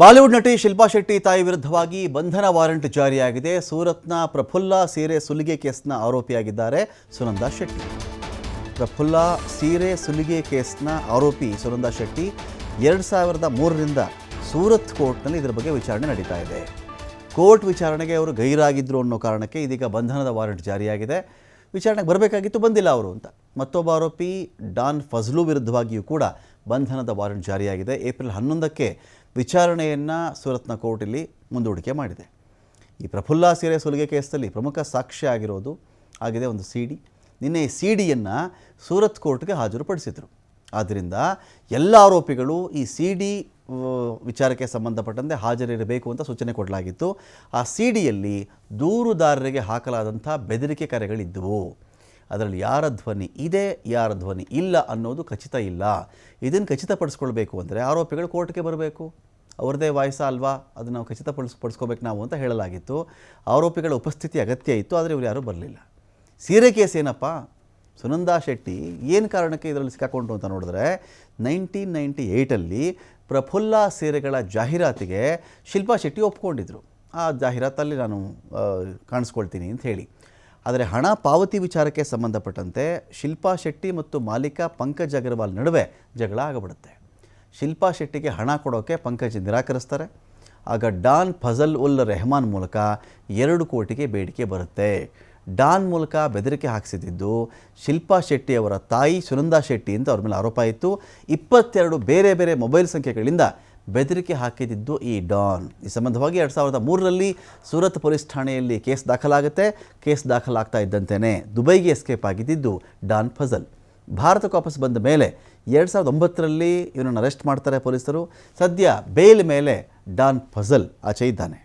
Bollywood ನಟಿ ಶಿಲ್ಪಾ ಶೆಟ್ಟಿ ತಾಯಿ ವಿರುದ್ಧವಾಗಿ ಬಂಧನ ವಾರೆಂಟ್ ಜಾರಿಯಾಗಿದೆ. ಸೂರತ್ನ ಪ್ರಫುಲ್ಲ ಸೀರೆ ಸುಲಿಗೆ ಕೇಸ್ನ ಆರೋಪಿಯಾಗಿದ್ದಾರೆ ಸುನಂದಾ ಶೆಟ್ಟಿ. ಪ್ರಫುಲ್ಲ ಸೀರೆ ಸುಲಿಗೆ ಕೇಸ್ನ ಆರೋಪಿ ಸುನಂದಾ ಶೆಟ್ಟಿ ಎರಡು ಸಾವಿರದ ಮೂರರಿಂದ ಸೂರತ್ ಕೋರ್ಟ್ನಲ್ಲಿ ಇದರ ಬಗ್ಗೆ ವಿಚಾರಣೆ ನಡೀತಾ ಇದೆ. ಕೋರ್ಟ್ ವಿಚಾರಣೆಗೆ ಅವರು ಗೈರಾಗಿದ್ದರು ಅನ್ನೋ ಕಾರಣಕ್ಕೆ ಇದೀಗ ಬಂಧನದ ವಾರೆಂಟ್ ಜಾರಿಯಾಗಿದೆ. ವಿಚಾರಣೆಗೆ ಬರಬೇಕಾಗಿತ್ತು, ಬಂದಿಲ್ಲ ಅವರು ಅಂತ. ಮತ್ತೊಬ್ಬ ಆರೋಪಿ ಡಾನ್ ಫಜ್ಲು ವಿರುದ್ಧವಾಗಿಯೂ ಕೂಡ ಬಂಧನದ ವಾರೆಂಟ್ ಜಾರಿಯಾಗಿದೆ. ಏಪ್ರಿಲ್ ಹನ್ನೊಂದಕ್ಕೆ ವಿಚಾರಣೆಯನ್ನು ಸೂರತ್ನ ಕೋರ್ಟಲ್ಲಿ ಮುಂದೂಡಿಕೆ ಮಾಡಿದೆ. ಈ ಪ್ರಫುಲ್ಲ ಸೀರೆ ಸುಲಿಗೆ ಕೇಸಲ್ಲಿ ಪ್ರಮುಖ ಸಾಕ್ಷ್ಯ ಆಗಿರೋದು ಆಗಿದೆ ಒಂದು ಸಿ ಡಿ. ನಿನ್ನೆ ಈ ಸಿ ಡಿಯನ್ನು ಸೂರತ್ ಕೋರ್ಟ್ಗೆ ಹಾಜರುಪಡಿಸಿದರು. ಆದ್ದರಿಂದ ಎಲ್ಲ ಆರೋಪಿಗಳು ಈ ಸಿ ಡಿ ವಿಚಾರಕ್ಕೆ ಸಂಬಂಧಪಟ್ಟಂತೆ ಹಾಜರಿರಬೇಕು ಅಂತ ಸೂಚನೆ ಕೊಡಲಾಗಿತ್ತು. ಆ ಸಿ ಡಿಯಲ್ಲಿ ದೂರುದಾರರಿಗೆ ಹಾಕಲಾದಂಥ ಬೆದರಿಕೆ ಕರೆಗಳಿದ್ದವು ಅದರಲ್ಲಿ ಯಾರ ಧ್ವನಿ ಇದೆ, ಯಾರ ಧ್ವನಿ ಇಲ್ಲ ಅನ್ನೋದು ಖಚಿತ ಇಲ್ಲ. ಇದನ್ನು ಖಚಿತಪಡಿಸ್ಕೊಳ್ಬೇಕು ಅಂದರೆ ಆರೋಪಿಗಳು ಕೋರ್ಟ್ಗೆ ಬರಬೇಕು. ಅವ್ರದ್ದೇ ವಾಯ್ಸ ಅಲ್ವಾ? ಅದನ್ನು ನಾವು ಖಚಿತಪಡಿಸ್ ನಾವು ಅಂತ ಹೇಳಲಾಗಿತ್ತು. ಆರೋಪಿಗಳ ಉಪಸ್ಥಿತಿ ಅಗತ್ಯ ಇತ್ತು, ಆದರೆ ಇವರು ಯಾರೂ ಬರಲಿಲ್ಲ. ಸೀರೆ ಕೇಸ್ ಏನಪ್ಪ? ಸುನಂದಾ ಶೆಟ್ಟಿ ಏನು ಕಾರಣಕ್ಕೆ ಇದರಲ್ಲಿ ಸಿಕ್ಕಾಕೊಂಡು ಅಂತ ನೋಡಿದ್ರೆ ನೈನ್ಟೀನ್ ನೈಂಟಿ ಏಯ್ಟಲ್ಲಿ ಪ್ರಫುಲ್ಲ ಸೀರೆಗಳ ಜಾಹೀರಾತಿಗೆ ಶಿಲ್ಪಾ ಶೆಟ್ಟಿ ಒಪ್ಕೊಂಡಿದ್ರು. ಆ ಜಾಹೀರಾತಲ್ಲಿ ನಾನು ಕಾಣಿಸ್ಕೊಳ್ತೀನಿ ಅಂತ ಹೇಳಿ. ಆದರೆ ಹಣ ಪಾವತಿ ವಿಚಾರಕ್ಕೆ ಸಂಬಂಧಪಟ್ಟಂತೆ ಶಿಲ್ಪಾ ಶೆಟ್ಟಿ ಮತ್ತು ಮಾಲೀಕ ಪಂಕಜ್ ಅಗರ್ವಾಲ್ ನಡುವೆ ಜಗಳ ಆಗಬಿಡುತ್ತೆ. ಶಿಲ್ಪಾ ಶೆಟ್ಟಿಗೆ ಹಣ ಕೊಡೋಕ್ಕೆ ಪಂಕಜ್ ನಿರಾಕರಿಸ್ತಾರೆ. ಆಗ ಡಾನ್ ಫಜಲ್ ಉಲ್ ರೆಹಮಾನ್ ಮೂಲಕ ಎರಡು ಕೋಟಿಗೆ ಬೇಡಿಕೆ ಬರುತ್ತೆ. ಡಾನ್ ಮೂಲಕ ಬೆದರಿಕೆ ಹಾಕಿಸಿದ್ದು ಶಿಲ್ಪಾ ಶೆಟ್ಟಿ ಅವರ ತಾಯಿ ಸುನಂದಾ ಶೆಟ್ಟಿ ಅಂತ ಅವ್ರ ಮೇಲೆ ಆರೋಪ ಇತ್ತು. ಇಪ್ಪತ್ತೆರಡು ಬೇರೆ ಬೇರೆ ಮೊಬೈಲ್ ಸಂಖ್ಯೆಗಳಿಂದ ಬೆದರಿಕೆ ಹಾಕಿದ್ದು ಈ ಡಾನ್. ಈ ಸಂಬಂಧವಾಗಿ ಎರಡು ಸಾವಿರದ ಮೂರರಲ್ಲಿ ಸೂರತ್ ಪೊಲೀಸ್ ಠಾಣೆಯಲ್ಲಿ ಕೇಸ್ ದಾಖಲಾಗುತ್ತೆ. ಕೇಸ್ ದಾಖಲಾಗ್ತಾ ಇದ್ದಂತೆಯೇ ದುಬೈಗೆ ಎಸ್ಕೇಪ್ ಆಗಿದ್ದಿದ್ದು ಡಾನ್ ಫಜಲ್. ಭಾರತಕ್ಕೆ ವಾಪಸ್ ಬಂದ ಮೇಲೆ ಎರಡು ಸಾವಿರದ ಒಂಬತ್ತರಲ್ಲಿ ಇವನನ್ನು ಅರೆಸ್ಟ್ ಮಾಡ್ತಾರೆ ಪೊಲೀಸರು. ಸದ್ಯ ಬೇಲ್ ಮೇಲೆ ಡಾನ್ ಫಜಲ್ ಆಚೆ ಇದ್ದಾನೆ.